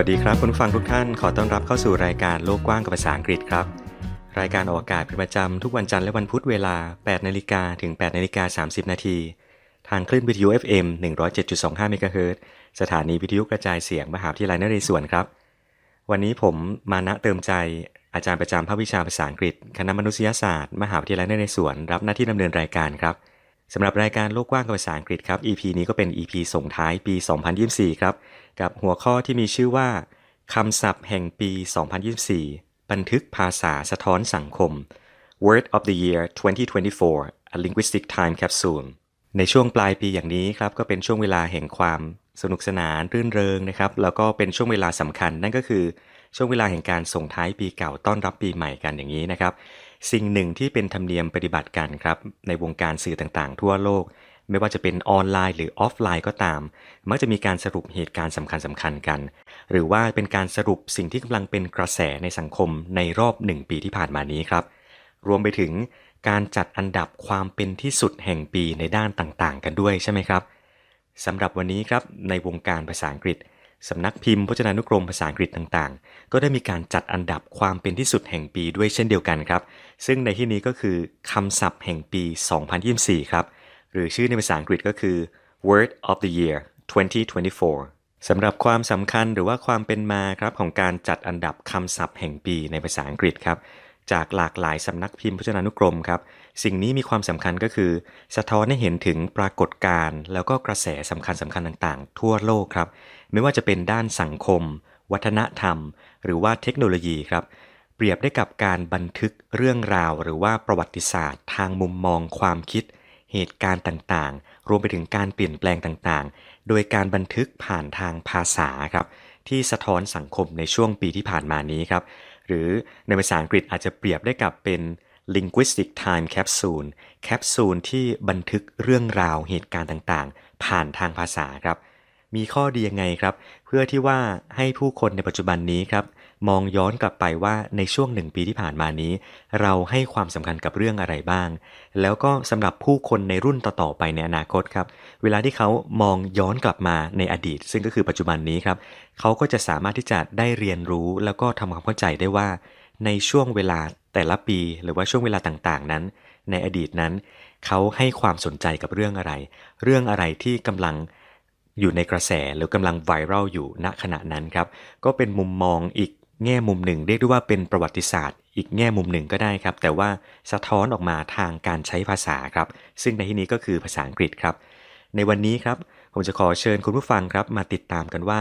วัสดีครับคุณฟังทุกท่านขอต้อนรับเข้าสู่รายการโลกกว้างกับภาษาอังกฤษครับ รายการออกอากาศเป็นประจำทุกวันจันทร์และวันพุธเวลา 8 นาฬิกาถึง 8 นาฬิกา 30 นาที ทางคลื่นวิทยุ FM 107.25เมกะเฮิรตซ์สถานีวิทยุกระจายเสียงมหาวิทยาลัยนเรศวรครับ วันนี้ผมมานะเติมใจอาจารย์ประจำภาควิชาภาษาอังกฤษ คณะมนุษยศาสตร์ มหาวิทยาลัยนเรศวรรับหน้าที่ดำเนินรายการครับสำหรับรายการโลกกว้างกับภาษาอังกฤษครับ EP นี้ก็เป็น EP ส่งท้ายปี 2024 ครับ กับหัวข้อที่มีชื่อว่าคำศัพท์แห่งปี 2024 บันทึกภาษาสะท้อนสังคม Word of the Year 2024 A Linguistic Time Capsule ในช่วงปลายปีอย่างนี้ครับก็เป็นช่วงเวลาแห่งความสนุกสนานรื่นเริงนะครับ แล้วก็เป็นช่วงเวลาสำคัญ นั่นก็คือช่วงเวลาแห่งการส่งท้ายปีเก่าต้อนรับปีใหม่กันอย่างนี้นะครับ สิ่งหนึ่งที่เป็นธรรมเนียมปฏิบัติกันครับในวงการสื่อต่างๆ ทั่วโลก ไม่ว่าจะเป็นออนไลน์หรือออฟไลน์ก็ตาม มักจะมีการสรุปเหตุการณ์สำคัญสำคัญกัน หรือว่าเป็นการสรุปสิ่งที่กำลังเป็นกระแสในสังคมในรอบหนึ่งปีที่ผ่านมานี้ครับ รวมไปถึงการจัดอันดับความเป็นที่สุดแห่งปีในด้านต่างๆ กันด้วยใช่ไหมครับสำหรับวันนี้ครับในวงการภาษาอังกฤษสำนักพิมพ์พจนานุกรมภาษาอังกฤษต่างๆ ก็ได้มีการจัดอันดับความเป็นที่สุดแห่งปีด้วยเช่นเดียวกันครับ ซึ่งในที่นี้ก็คือคำศัพท์แห่งปี 2024 ครับ หรือชื่อในภาษาอังกฤษก็คือ Word of the Year 2024 สำหรับความสำคัญหรือว่าความเป็นมาครับของการจัดอันดับคำศัพท์แห่งปีในภาษาอังกฤษครับจากหลากหลายสำนักพิมพ์พจนานุกรมครับ สิ่งนี้มีความสำคัญก็คือ สะท้อนให้เห็นถึงปรากฏการณ์แล้วก็กระแสสำคัญสำคัญต่างๆ ทั่วโลกครับ ไม่ว่าจะเป็นด้านสังคม วัฒนธรรม หรือว่าเทคโนโลยีครับ เปรียบได้กับการบันทึกเรื่องราว หรือว่าประวัติศาสตร์ ทางมุมมองความคิด เหตุการณ์ต่างๆ รวมไปถึงการเปลี่ยนแปลงต่างๆ โดยการบันทึกผ่านทางภาษาครับที่สะท้อนสังคมในช่วงปีที่ผ่านมานี้ครับ หรือในภาษาอังกฤษอาจจะเปรียบได้กับเป็น linguistic time capsule แคปซูลที่บันทึกเรื่องราวเหตุการณ์ต่างๆ ผ่านทางภาษาครับ มีข้อดียังไงครับ เพื่อที่ว่าให้ผู้คนในปัจจุบันนี้ครับ มองย้อนกลับไปว่าในช่วงหนึ่งปีที่ผ่านมานี้ เราให้ความสำคัญกับเรื่องอะไรบ้าง แล้วก็สำหรับผู้คนในรุ่นต่อๆไปในอนาคตครับ เวลาที่เขามองย้อนกลับมาในอดีต ซึ่งก็คือปัจจุบันนี้ครับ เขาก็จะสามารถที่จะได้เรียนรู้ แล้วก็ทำความเข้าใจได้ว่า ในช่วงเวลาแต่ละปี หรือว่าช่วงเวลาต่างๆ นั้น ในอดีตนั้น เขาให้ความสนใจกับเรื่องอะไร เรื่องอะไรที่กำลังอยู่ในกระแสหรือกำลังไวรัลอยู่ณขณะนั้นครับ ก็เป็นมุมมองอีก แง่มุมหนึ่งเรียกได้ว่าเป็นประวัติศาสตร์ อีกแง่มุมหนึ่งก็ได้ครับ แต่ว่าสะท้อนออกมาทางการใช้ภาษาครับ ซึ่งในที่นี้ก็คือภาษาอังกฤษครับ ในวันนี้ครับผมจะขอเชิญคุณผู้ฟังครับมาติดตามกันว่า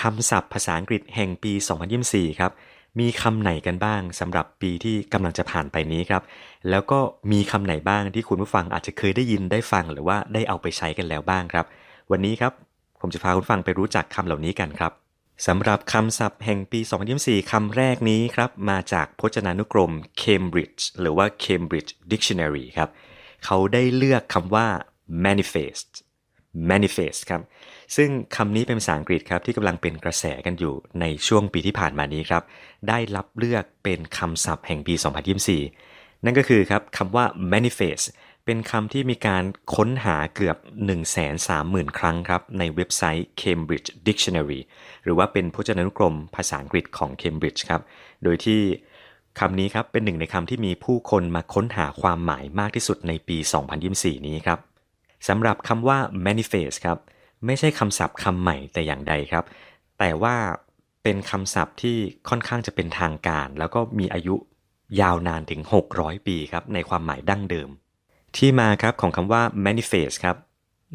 คำศัพท์ภาษาอังกฤษแห่งปี 2024 ครับมีคำไหนกันบ้างสำหรับปีที่กำลังจะผ่านไปนี้ครับ แล้วก็มีคำไหนบ้างที่คุณผู้ฟังอาจจะเคยได้ยินได้ฟังหรือว่าได้เอาไปใช้กันแล้วบ้างครับ วันนี้ครับผมจะพาคุณฟังไปรู้จักคำเหล่านี้กันครับ สำหรับคำศัพท์แห่งปี 2024 คำแรกนี้ครับ มาจากพจนานุกรม Cambridge หรือว่า Cambridge Dictionary ครับ เขาได้เลือกคำว่า manifest manifest ครับ ซึ่งคำนี้เป็นภาษาอังกฤษครับ ที่กำลังเป็นกระแสกันอยู่ในช่วงปีที่ผ่านมานี้ครับ ได้รับเลือกเป็นคำศัพท์แห่งปี 2024 นั่นก็คือครับคำว่า manifest เป็นคำที่มีการค้นหาเกือบ 130,000 ครั้งครับในเว็บไซต์ Cambridge Dictionary หรือว่าเป็นพจนานุกรมภาษาอังกฤษของ Cambridge ครับ โดยที่คำนี้ครับเป็นหนึ่งในคำที่มีผู้คนมาค้นหาความหมายมากที่สุดในปี 2024 นี้ครับสำหรับคำว่า manifest ครับไม่ใช่คำศัพท์คำใหม่แต่อย่างใดครับ แต่ว่าเป็นคำศัพท์ที่ค่อนข้างจะเป็นทางการ แล้วก็มีอายุยาวนานถึง 600 ปีครับในความหมายดั้งเดิม ที่มาครับของคำว่า manifest ครับ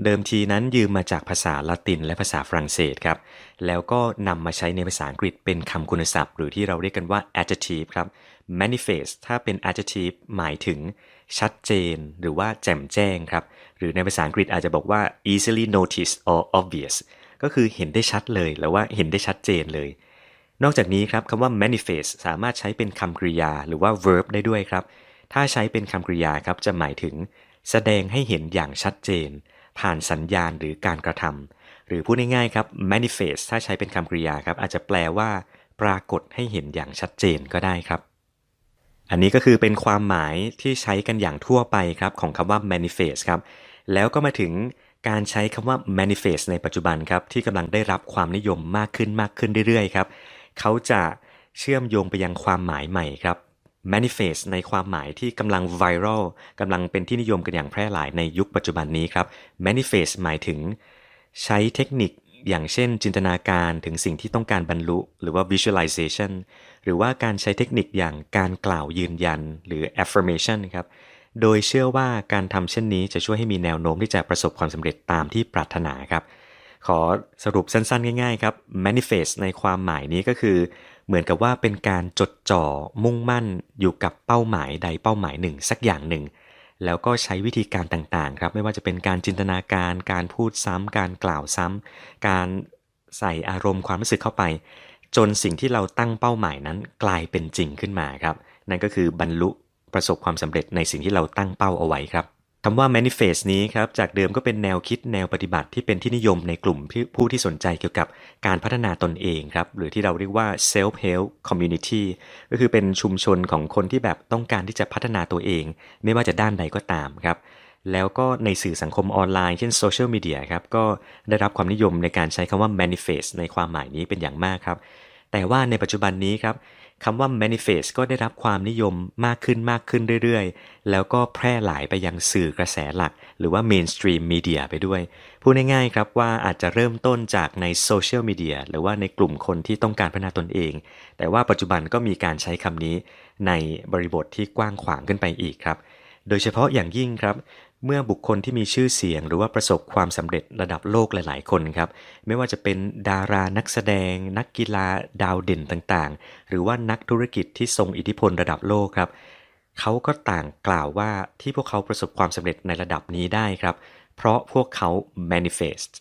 เดิมทีนั้นยืมมาจากภาษาละตินและภาษาฝรั่งเศสครับ แล้วก็นำมาใช้ในภาษาอังกฤษเป็นคำคุณศัพท์ หรือที่เราเรียกกันว่า adjective ครับ manifest ถ้าเป็น adjective หมายถึง ชัดเจน หรือว่าแจ่มแจ้งครับ หรือในภาษาอังกฤษอาจจะบอกว่า easily noticed or obvious ก็คือเห็นได้ชัดเลยแล้วว่าเห็นได้ชัดเจนเลย นอกจากนี้ครับคำว่า manifest สามารถใช้เป็นคำกริยาหรือว่า verb ได้ด้วยครับ ถ้าใช้เป็นคำกริยาครับจะหมายถึง แสดงให้เห็นอย่างชัดเจน ผ่านสัญญาณหรือการกระทำหรือพูดง่ายๆครับ manifest ถ้าใช้เป็นคำกริยาครับ อาจจะแปลว่า ปรากฏให้เห็นอย่างชัดเจนก็ได้ครับ อันนี้ก็คือเป็นความหมายที่ใช้กันอย่างทั่วไปครับของคำว่า manifest ครับแล้วก็มาถึงการใช้คำว่า manifest ในปัจจุบันครับที่กำลังได้รับความนิยมมากขึ้นมากขึ้นเรื่อยๆครับเขาจะเชื่อมโยงไปยังความหมายใหม่ครับ manifest ในความหมายที่กำลัง viral กำลังเป็นที่นิยมกันอย่างแพร่หลายในยุคปัจจุบันนี้ครับ manifest หมายถึง ใช้เทคนิคอย่างเช่น จินตนาการถึงสิ่งที่ต้องการบรรลุ หรือว่า visualization หรือว่าการใช้เทคนิคอย่างการกล่าวยืนยันหรือ affirmation ครับโดยเชื่อว่าการทำเช่นนี้จะช่วยให้มีแนวโน้มที่จะประสบความสำเร็จตามที่ปรารถนาครับ ขอสรุปสั้นๆ ง่ายๆ ครับ manifest ในความหมายนี้ก็คือ เหมือนกับว่าเป็นการจดจ่อมุ่งมั่นอยู่กับเป้าหมายใดเป้าหมายหนึ่ง สักอย่างหนึ่ง แล้วก็ใช้วิธีการต่างๆครับไม่ว่าจะเป็นการจินตนาการการพูดซ้ำการกล่าวซ้ำการใส่อารมณ์ความรู้สึกเข้าไป จนสิ่งที่เราตั้งเป้าหมายนั้นกลายเป็นจริงขึ้นมาครับ นั่นก็คือบรรลุประสบความสำเร็จในสิ่งที่เราตั้งเป้าเอาไว้ครับ คำว่า manifest นี้ครับจากเดิมก็เป็นแนวคิดแนวปฏิบัติที่เป็นที่นิยมในกลุ่มผู้ที่สนใจเกี่ยวกับการพัฒนาตนเองครับหรือที่เราเรียกว่า self help community ก็คือเป็นชุมชนของคนที่แบบต้องการที่จะพัฒนาตัวเอง ไม่ว่าจะด้านใดก็ตามครับแล้วก็ในสื่อสังคมออนไลน์เช่นโซเชียลมีเดียครับก็ได้รับความนิยมในการใช้คำว่า manifest ในความหมายนี้เป็นอย่างมากครับแต่ว่าในปัจจุบันนี้ครับ คำว่า manifest ก็ได้รับความนิยมมากขึ้นมากขึ้นเรื่อยๆ แล้วก็แพร่หลายไปยังสื่อกระแสหลัก หรือว่า mainstream media ไปด้วย พูดง่ายๆครับว่าอาจจะเริ่มต้นจากในโซเชียลมีเดียหรือว่าในกลุ่มคนที่ต้องการพัฒนาตนเอง แต่ว่าปัจจุบันก็มีการใช้คำนี้ในบริบทที่กว้างขวางขึ้นไปอีกครับ โดยเฉพาะอย่างยิ่งครับ เมื่อบุคคลที่มีชื่อเสียง หรือว่าประสบความสำเร็จระดับโลกหลาย ๆ คนครับ ไม่ว่าจะเป็นดารานักแสดง นักกีฬาดาวเด่นต่างๆ หรือว่านักธุรกิจที่ทรงอิทธิพลระดับโลกครับเขาก็ต่างกล่าวว่าที่พวกเขาประสบความสำเร็จในระดับนี้ได้ครับ เพราะพวกเขา manifest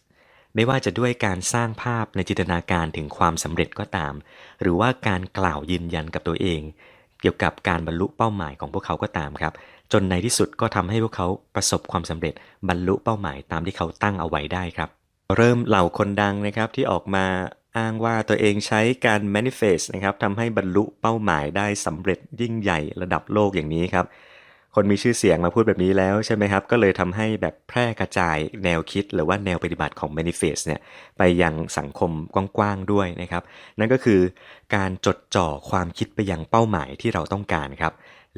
ไม่ว่าจะด้วยการสร้างภาพในจินตนาการถึงความสำเร็จก็ตาม หรือว่าการกล่าวยืนยันกับตัวเอง เกี่ยวกับการบรรลุเป้าหมายของพวกเขาก็ตามครับ จนในที่สุดก็ทำให้พวกเขาประสบความสำเร็จบรรลุเป้าหมายตามที่เขาตั้งเอาไว้ได้ครับ เริ่มเหล่าคนดังนะครับที่ออกมาอ้างว่าตัวเองใช้การ manifest นะครับทำให้บรรลุเป้าหมายได้สำเร็จยิ่งใหญ่ระดับโลกอย่างนี้ครับ คนมีชื่อเสียงมาพูดแบบนี้แล้วใช่ไหมครับ ก็เลยทำให้แบบแพร่กระจายแนวคิดหรือว่าแนวปฏิบัติของ manifest เนี่ยไปยังสังคมกว้างๆด้วยนะครับ นั่นก็คือการจดจ่อความคิดไปยังเป้าหมายที่เราต้องการครับ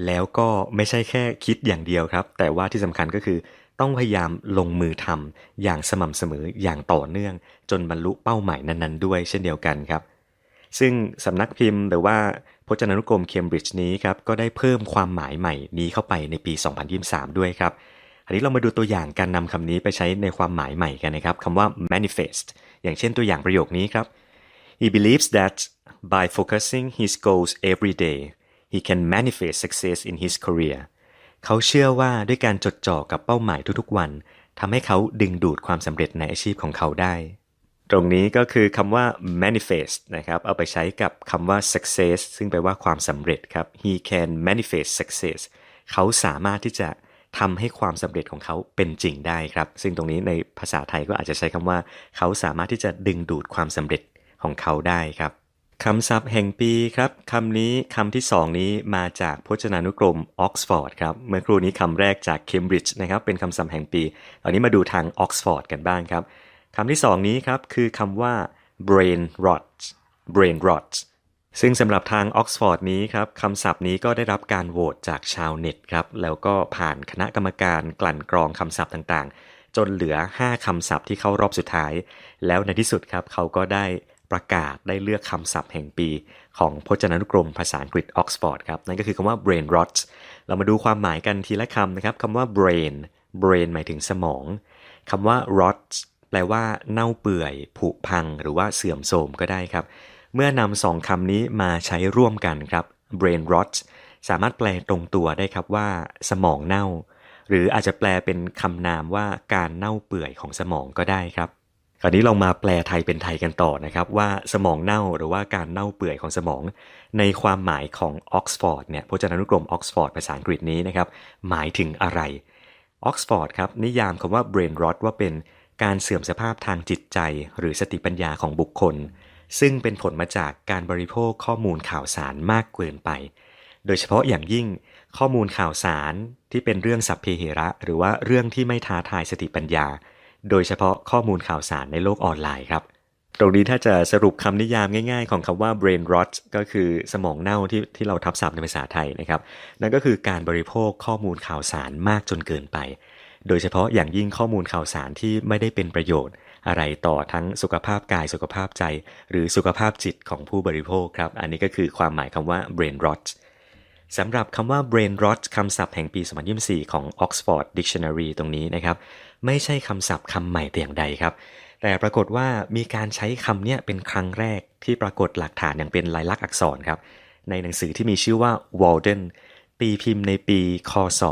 แล้วก็ไม่ใช่แค่คิดอย่างเดียวครับ แต่ว่าที่สำคัญก็คือต้องพยายามลงมือทำอย่างสม่ำเสมออย่างต่อเนื่อง จนบรรลุเป้าหมายนั้นๆ ด้วย เช่นเดียวกันครับ ซึ่งสำนักพิมพ์หรือว่าพจนานุกรมเคมบริดจ์นี้ครับก็ได้เพิ่มความหมายใหม่นี้เข้าไปในปี 2023 ด้วยครับอันนี้เรามาดูตัวอย่างการนำคำนี้ไปใช้ในความหมายใหม่กันนะครับคำว่า manifest อย่างเช่นตัวอย่างประโยคนี้ครับ he believes that by focusing his goals every day he can manifest success in his career เขาเชื่อว่าด้วยการจดจ่อกับเป้าหมายทุกๆวันทำให้เขาดึงดูดความสำเร็จในอาชีพของเขาได้ ตรงนี้ก็คือคำว่า manifest นะครับ เอาไปใช้กับคำว่า success ซึ่งแปลว่าความสำเร็จครับ he can manifest success เขาสามารถที่จะทำให้ความสำเร็จของเขาเป็นจริงได้ครับ ซึ่งตรงนี้ในภาษาไทยก็อาจจะใช้คำว่า เขาสามารถที่จะดึงดูดความสำเร็จของเขาได้ครับคำศัพท์แห่งปีครับคำนี้คำที่สองนี้มาจากพจนานุกรมออกซฟอร์ดครับ เมื่อครู่นี้คำแรกจากเคมบริดจ์นะครับ เป็นคำศัพท์แห่งปี ตอนนี้มาดูทางออกซฟอร์ดกันบ้างครับ คำที่สองนี้ครับคือคำว่า brain rot brain rot ซึ่งสำหรับทางออกซฟอร์ดนี้ครับคำศัพท์นี้ก็ได้รับการโหวตจากชาวเน็ตครับ แล้วก็ผ่านคณะกรรมการกลั่นกรองคำศัพท์ต่างๆ จนเหลือ 5 คำศัพท์ที่เข้ารอบสุดท้าย แล้วในที่สุดครับเขาก็ได้ประกาศได้เลือกคำศัพท์แห่งปี ของพจนานุกรมภาษาอังกฤษออกซฟอร์ดครับ นั่นก็คือคำว่า brain rot เรามาดูความหมายกันทีละคำนะครับคำว่า brain brain หมายถึงสมองคำว่า rot ลว่าเน่าเปื่อย ผุพัง หรือว่าเสื่อมโทรมก็ได้ครับ เมื่อนำสองคำนี้มาใช้ร่วมกันครับ brain rot สามารถแปลตรงตัวได้ครับว่า สมองเน่า หรืออาจจะแปลเป็นคำนามว่าการเน่าเปื่อยของสมองก็ได้ครับคราวนี้ลองมาแปลไทยเป็นไทยกันต่อนะครับว่าสมองเน่าหรือว่าการเน่าเปื่อยของสมอง ในความหมายของออกซฟอร์ดเนี่ยพจนานุกรมออกซฟอร์ดภาษาอังกฤษนี้นะครับหมายถึงอะไรออกซฟอร์ดครับนิยามคำว่า brain rot ว่าเป็น การเสื่อมสภาพทางจิตใจหรือสติปัญญาของบุคคล ซึ่งเป็นผลมาจากการบริโภคข้อมูลข่าวสารมากเกินไป โดยเฉพาะอย่างยิ่งข้อมูลข่าวสารที่เป็นเรื่องสัพเพเหระ หรือว่าเรื่องที่ไม่ท้าทายสติปัญญา โดยเฉพาะข้อมูลข่าวสารในโลกออนไลน์ครับ ตรงนี้ถ้าจะสรุปคำนิยามง่ายๆ ของคำว่า brain rot ก็คือสมองเน่าที่ที่เราทับศัพท์ในภาษาไทยนะครับ นั่นก็คือการบริโภคข้อมูลข่าวสารมากจนเกินไป โดยเฉพาะอย่างยิ่งข้อมูลข่าวสารที่ไม่ได้เป็นประโยชน์ อะไรต่อทั้งสุขภาพกายสุขภาพใจ หรือสุขภาพจิตของผู้บริโภคครับ อันนี้ก็คือความหมายคำว่า brain rot สำหรับคำว่า brain rot คำศัพท์แห่งปี 2024 ของ Oxford Dictionary ตรงนี้นะครับ ไม่ใช่คำศัพท์คำใหม่แต่อย่างใดครับ แต่ปรากฏว่ามีการใช้คำเนี้ยเป็นครั้งแรกที่ปรากฏหลักฐานอย่างเป็นลายลักษณ์อักษรครับ ในหนังสือที่มีชื่อว่า Walden ตีพิมพ์ในปี คศ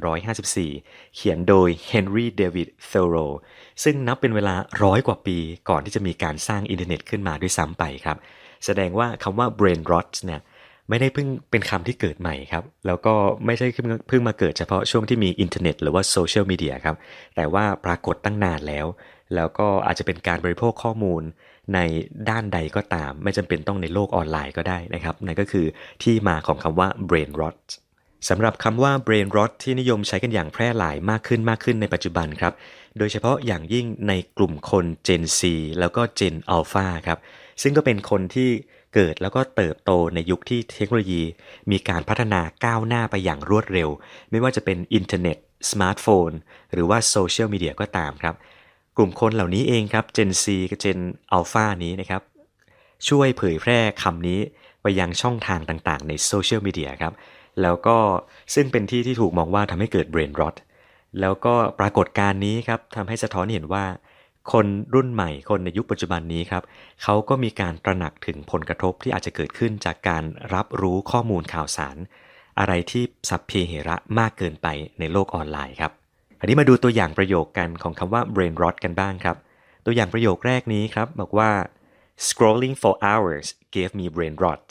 1854 เขียนโดย Henry David Thoreau ซึ่งนับเป็นเวลาร้อยกว่าปีก่อนที่จะมีการสร้างอินเทอร์เน็ตขึ้นมาด้วยซ้ำไปครับ แสดงว่าคำว่า brain rot เนี่ยไม่ได้เพิ่งเป็นคำที่เกิดใหม่ครับ แล้วก็ไม่ใช่เพิ่งมาเกิดเฉพาะช่วงที่มีอินเทอร์เน็ตหรือว่าโซเชียลมีเดียครับ แต่ว่าปรากฏตั้งนานแล้ว แล้วก็อาจจะเป็นการบริโภคข้อมูล ในด้านใดก็ตาม ไม่จำเป็นต้องในโลกออนไลน์ก็ได้นะครับนั่นก็คือที่มาของคำว่า brain rot สำหรับคำว่า brain rot ที่นิยมใช้กันอย่างแพร่หลายมากขึ้นมากขึ้นในปัจจุบันครับ โดยเฉพาะอย่างยิ่งในกลุ่มคน Gen Z แล้วก็ Gen Alpha ครับ ซึ่งก็เป็นคนที่เกิดแล้วก็เติบโตในยุคที่เทคโนโลยี มีการพัฒนาก้าวหน้าไปอย่างรวดเร็ว ไม่ว่าจะเป็นอินเทอร์เน็ต สมาร์ทโฟน หรือว่าโซเชียลมีเดียก็ตามครับ กลุ่มคนเหล่านี้เองครับ Gen Z กับ Gen Alpha นี้นะครับ ช่วยเผยแพร่คำนี้ไปยังช่องทางต่างๆ ในโซเชียลมีเดียครับ แล้วก็ซึ่งเป็นที่ที่ถูกมองว่าทำให้เกิด brain rot แล้วก็ปรากฏการณ์นี้ครับทำให้สะท้อนเห็นว่า คนรุ่นใหม่คนในยุคปัจจุบันนี้ครับเขาก็มีการตระหนักถึงผลกระทบที่อาจจะเกิดขึ้นจากการรับรู้ข้อมูลข่าวสาร อะไรที่สัพเพเหระมากเกินไปในโลกออนไลน์ครับ อันนี้มาดูตัวอย่างประโยคกันของคำว่า brain rot กันบ้างครับ ตัวอย่างประโยคแรกนี้ครับ บอกว่า scrolling for hours gave me brain rot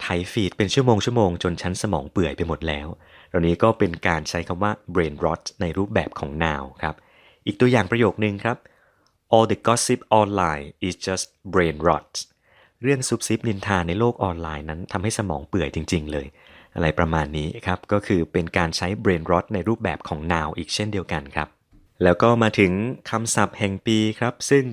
ไถฟีดเป็นชั่วโมงชั่วโมงจนชั้นสมองเปื่อยไปหมดแล้วตรงนี้ก็เป็นการใช้คำว่า brain rot ในรูปแบบของ now ครับ อีกตัวอย่างประโยคนึงครับ all the gossip online is just brain rot เรื่องซุบซิบนินทาในโลกออนไลน์นั้นทำให้สมองเปื่อยจริง ๆ เลย อะไรประมาณนี้ครับก็คือเป็นการใช้ brain rot ในรูปแบบของ now อีกเช่นเดียวกันครับ แล้วก็มาถึงคำศัพท์แห่งปีครับ ซึ่ง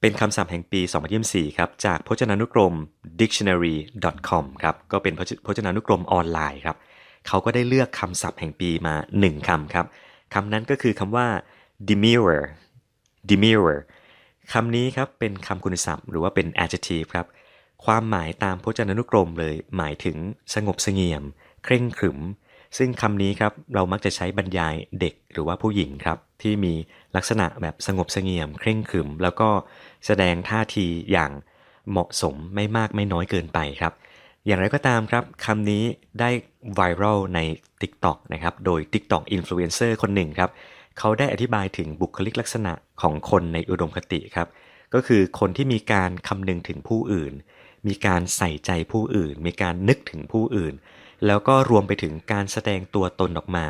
เป็นคำศัพท์แห่งปี 2024 ครับ จากพจนานุกรม dictionary.com ครับ ก็เป็นพจนานุกรมออนไลน์ครับ เขาก็ได้เลือกคำศัพท์แห่งปีมา 1 คำครับ คำนั้นก็คือคำว่า demure demure คำนี้ครับเป็นคำคุณศัพท์หรือว่าเป็น adjective ครับ ความหมายตามพจนานุกรมเลย หมายถึงสงบเสงี่ยม เคร่งขรึม ซึ่งคำนี้ครับเรามักจะใช้บรรยายเด็กหรือว่าผู้หญิงครับ ที่มีลักษณะแบบสงบเสงี่ยม เคร่งขรึม แล้วก็แสดงท่าทีอย่างเหมาะสมไม่มากไม่น้อยเกินไปครับ อย่างไรก็ตามครับคำนี้ได้ไวรัลใน TikTok นะครับโดย TikTok Influencer คนหนึ่งครับเขาได้อธิบายถึงบุคลิกลักษณะของคนในอุดมคติครับก็คือคนที่มีการคำนึงถึงผู้อื่น มีการใส่ใจผู้อื่น มีการนึกถึงผู้อื่น แล้วก็รวมไปถึงการแสดงตัวตนออกมา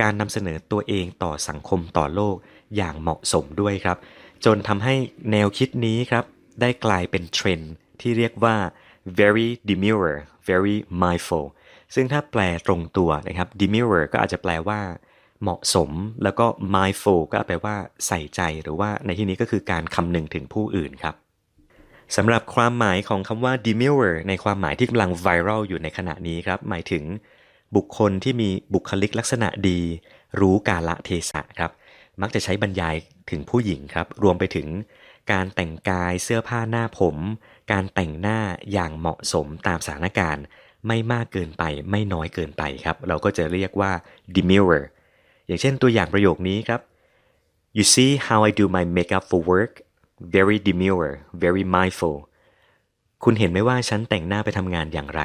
การนำเสนอตัวเองต่อสังคมต่อโลกอย่างเหมาะสมด้วยครับ จนทำให้แนวคิดนี้ครับ ได้กลายเป็นเทรนด์ที่เรียกว่า very demure very mindful ซึ่งถ้าแปลตรงตัวนะครับ demure ก็อาจจะแปลว่า เหมาะสม แล้วก็ mindful ก็แปลว่าใส่ใจหรือว่าในที่นี้ก็คือการคำนึงถึงผู้อื่นครับ สำหรับความหมายของคำว่า demure ในความหมายที่กำลังไวรัลอยู่ในขณะนี้ครับ หมายถึงบุคคลที่มีบุคลิกลักษณะดี รู้กาละเทศะครับ มักจะใช้บรรยายถึงผู้หญิงครับ รวมไปถึงการแต่งกายเสื้อผ้าหน้าผม การแต่งหน้าอย่างเหมาะสมตามสถานการณ์ ไม่มากเกินไปไม่น้อยเกินไปครับ เราก็จะเรียกว่า demure อย่างเช่นตัวอย่างประโยคนี้ครับ you see how I do my makeup for work very demure very mindful คุณเห็นไหมว่าฉันแต่งหน้าไปทำงานอย่างไร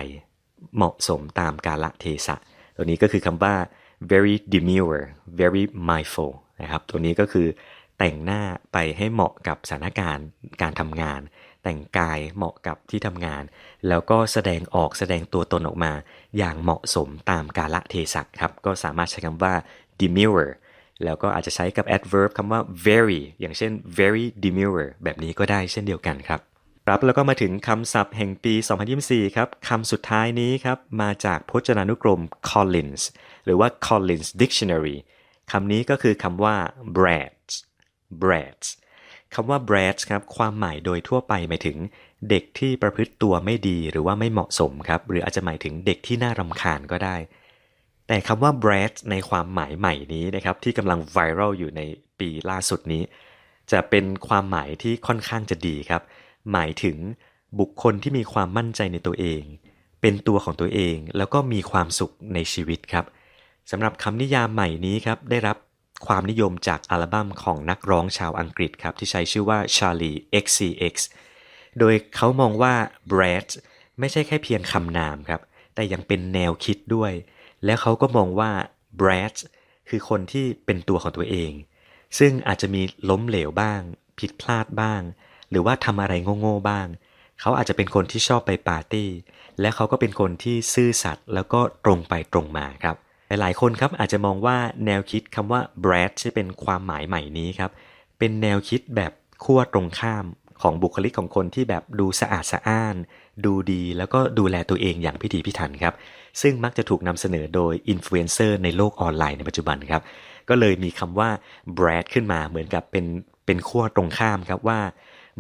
เหมาะสมตามกาลเทศะ ตัวนี้ก็คือคำว่า very demure very mindful นะครับ ตัวนี้ก็คือแต่งหน้าไปให้เหมาะกับสถานการณ์การทำงาน แต่งกายเหมาะกับที่ทำงาน แล้วก็แสดงออกแสดงตัวตนออกมา อย่างเหมาะสมตามกาลเทศะครับ ก็สามารถใช้คำว่า demure แล้วก็อาจจะใช้กับ adverb คำว่า very อย่างเช่น very demure แบบนี้ก็ได้เช่นเดียวกันครับ ครับแล้วก็มาถึงคำศัพท์แห่งปี 2024 ครับคำสุดท้ายนี้ครับ มาจากพจนานุกรม Collins หรือว่า Collins Dictionary คำนี้ก็คือคำว่า brats brats คำว่า brats ครับ ความหมายโดยทั่วไปหมายถึงเด็กที่ประพฤติตัวไม่ดีหรือว่าไม่เหมาะสมครับ หรืออาจจะหมายถึงเด็กที่น่ารำคาญก็ได้ แต่คำว่า brat ในความหมายใหม่นี้นะครับที่กำลังไวรัลอยู่ในปีล่าสุดนี้ จะเป็นความหมายที่ค่อนข้างจะดีครับ หมายถึงบุคคลที่มีความมั่นใจในตัวเอง เป็นตัวของตัวเอง แล้วก็มีความสุขในชีวิตครับสำหรับคำนิยามใหม่นี้ครับได้รับความนิยมจากอัลบั้มของนักร้องชาวอังกฤษครับที่ใช้ชื่อว่า Charlie XCX โดยเขามองว่า Brad ไม่ใช่แค่เพียงคำนามครับแต่ยังเป็นแนวคิดด้วย แล้วเขาก็มองว่า Brad คือคนที่เป็นตัวของตัวเอง ซึ่งอาจจะมีล้มเหลวบ้าง ผิดพลาดบ้าง หรือว่าทำอะไรโง่ๆบ้าง เขาอาจจะเป็นคนที่ชอบไปปาร์ตี้ และเขาก็เป็นคนที่ซื่อสัตย์แล้วก็ตรงไปตรงมาครับ หลายๆคนครับอาจจะมองว่าแนวคิดคำว่า Brad ที่เป็นความหมายใหม่นี้ครับ เป็นแนวคิดแบบขั้วตรงข้ามของบุคลิกของคนที่แบบดูสะอาดสะอ้าน ดูดีแล้วก็ดูแลตัวเองอย่างพิถีพิถันครับ ซึ่งมักจะถูกนำเสนอโดยอินฟลูเอนเซอร์ในโลกออนไลน์ในปัจจุบันครับ ก็เลยมีคำว่า Brad ขึ้นมาเหมือนกับเป็นเป็นขั้วตรงข้ามครับว่า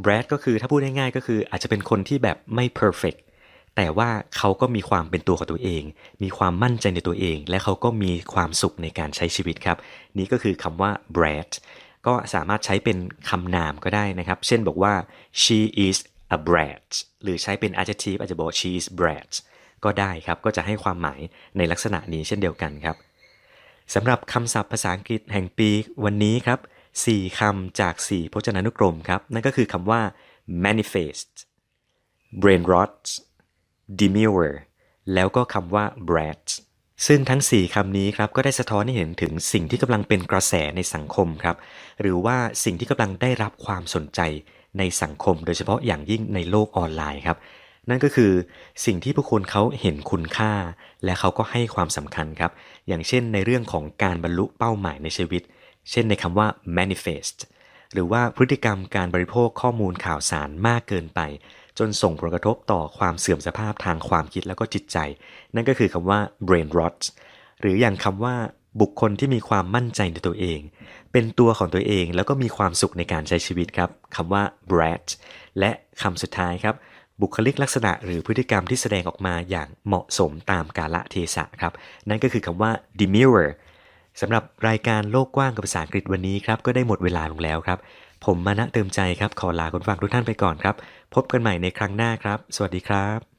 Brad ก็คือถ้าพูดง่ายๆก็คืออาจจะเป็นคนที่แบบไม่ perfect แต่ว่าเขาก็มีความเป็นตัวของตัวเอง มีความมั่นใจในตัวเอง และเขาก็มีความสุขในการใช้ชีวิตครับ นี่ก็คือคำว่า Brad ก็สามารถใช้เป็นคำนามก็ได้นะครับ เช่นบอกว่า she is a brat หรือใช้เป็น adjective อาจจะบอก she is brat ก็ได้ครับ ก็จะให้ความหมายในลักษณะนี้เช่นเดียวกันครับสำหรับคำศัพท์ภาษาอังกฤษแห่งปีวันนี้ครับ 4คำจาก 4 พจนานุกรมครับ นั่นก็คือคำว่า manifest brain rot demure แล้วก็คำว่า brat ซึ่งทั้ง 4คำนี้ครับก็ได้สะท้อนให้เห็นถึงสิ่งที่กำลังเป็นกระแสในสังคมครับ หรือว่าสิ่งที่กำลังได้รับความสนใจ ในสังคมโดยเฉพาะอย่างยิ่งในโลกออนไลน์ครับ นั่นก็คือสิ่งที่ผู้คนเขาเห็นคุณค่า และเขาก็ให้ความสำคัญครับ อย่างเช่นในเรื่องของการบรรลุเป้าหมายในชีวิต เช่นในคำว่า manifest หรือว่าพฤติกรรมการบริโภคข้อมูลข่าวสารมากเกินไป จนส่งผลกระทบต่อความเสื่อมสภาพทางความคิดแล้วก็จิตใจ นั่นก็คือคำว่า brain rot หรืออย่างคำว่าบุคคลที่มีความมั่นใจในตัวเอง เป็นตัวของตัวเองแล้วก็มีความสุขในการใช้ชีวิตครับคำว่า brat และคำสุดท้ายครับ บุคลิกลักษณะหรือพฤติกรรมที่แสดงออกมาอย่างเหมาะสมตามกาลเทศะครับ นั่นก็คือคำว่า demure สำหรับรายการโลกกว้างกับภาษาอังกฤษวันนี้ครับก็ได้หมดเวลาลงแล้วครับ ผมมานะเติมใจครับขอลาคุณฟังทุกท่านไปก่อนครับ พบกันใหม่ในครั้งหน้าครับ สวัสดีครับ